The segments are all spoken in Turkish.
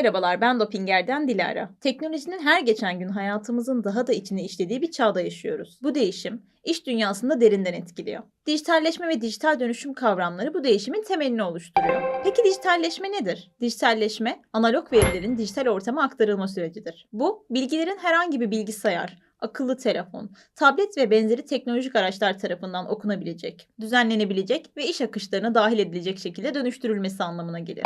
Merhabalar ben Dopinger'den Dilara. Teknolojinin her geçen gün hayatımızın daha da içine işlediği bir çağda yaşıyoruz. Bu değişim iş dünyasında derinden etkiliyor. Dijitalleşme ve dijital dönüşüm kavramları bu değişimin temelini oluşturuyor. Peki dijitalleşme nedir? Dijitalleşme, analog verilerin dijital ortama aktarılma sürecidir. Bu, bilgilerin herhangi bir bilgisayar, akıllı telefon, tablet ve benzeri teknolojik araçlar tarafından okunabilecek, düzenlenebilecek ve iş akışlarına dahil edilecek şekilde dönüştürülmesi anlamına gelir.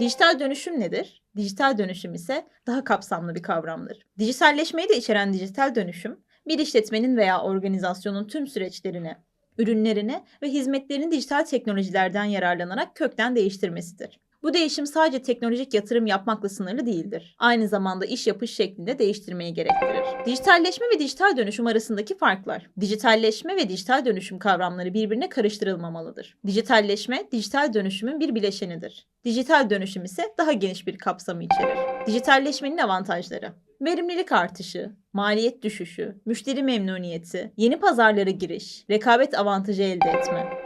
Dijital dönüşüm nedir? Dijital dönüşüm ise daha kapsamlı bir kavramdır. Dijitalleşmeyi de içeren dijital dönüşüm, bir işletmenin veya organizasyonun tüm süreçlerini, ürünlerini ve hizmetlerini dijital teknolojilerden yararlanarak kökten değiştirmesidir. Bu değişim sadece teknolojik yatırım yapmakla sınırlı değildir. Aynı zamanda iş yapış şeklinde değiştirmeyi gerektirir. Dijitalleşme ve dijital dönüşüm arasındaki farklar. Dijitalleşme ve dijital dönüşüm kavramları birbirine karıştırılmamalıdır. Dijitalleşme, dijital dönüşümün bir bileşenidir. Dijital dönüşüm ise daha geniş bir kapsamı içerir. Dijitalleşmenin avantajları. Verimlilik artışı, maliyet düşüşü, müşteri memnuniyeti, yeni pazarlara giriş, rekabet avantajı elde etme.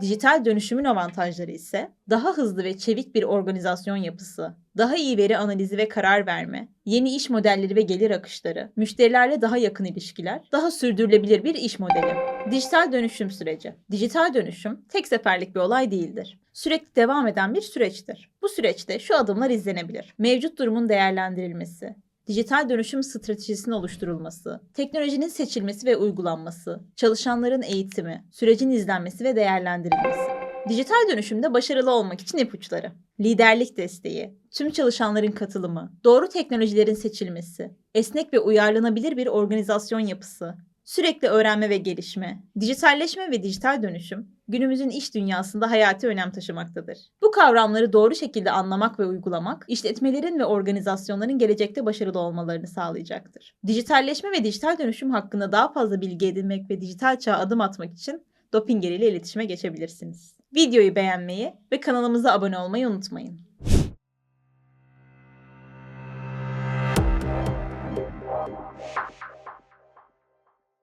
Dijital dönüşümün avantajları ise daha hızlı ve çevik bir organizasyon yapısı, daha iyi veri analizi ve karar verme, yeni iş modelleri ve gelir akışları, müşterilerle daha yakın ilişkiler, daha sürdürülebilir bir iş modeli. Dijital dönüşüm süreci. Dijital dönüşüm tek seferlik bir olay değildir. Sürekli devam eden bir süreçtir. Bu süreçte şu adımlar izlenebilir. Mevcut durumun değerlendirilmesi, dijital dönüşüm stratejisinin oluşturulması, teknolojinin seçilmesi ve uygulanması, çalışanların eğitimi, sürecin izlenmesi ve değerlendirilmesi. Dijital dönüşümde başarılı olmak için ipuçları. Liderlik desteği, tüm çalışanların katılımı, doğru teknolojilerin seçilmesi, esnek ve uyarlanabilir bir organizasyon yapısı, sürekli öğrenme ve gelişme, dijitalleşme ve dijital dönüşüm günümüzün iş dünyasında hayati önem taşımaktadır. Bu kavramları doğru şekilde anlamak ve uygulamak, işletmelerin ve organizasyonların gelecekte başarılı olmalarını sağlayacaktır. Dijitalleşme ve dijital dönüşüm hakkında daha fazla bilgi edinmek ve dijital çağa adım atmak için Dopinger ile iletişime geçebilirsiniz. Videoyu beğenmeyi ve kanalımıza abone olmayı unutmayın.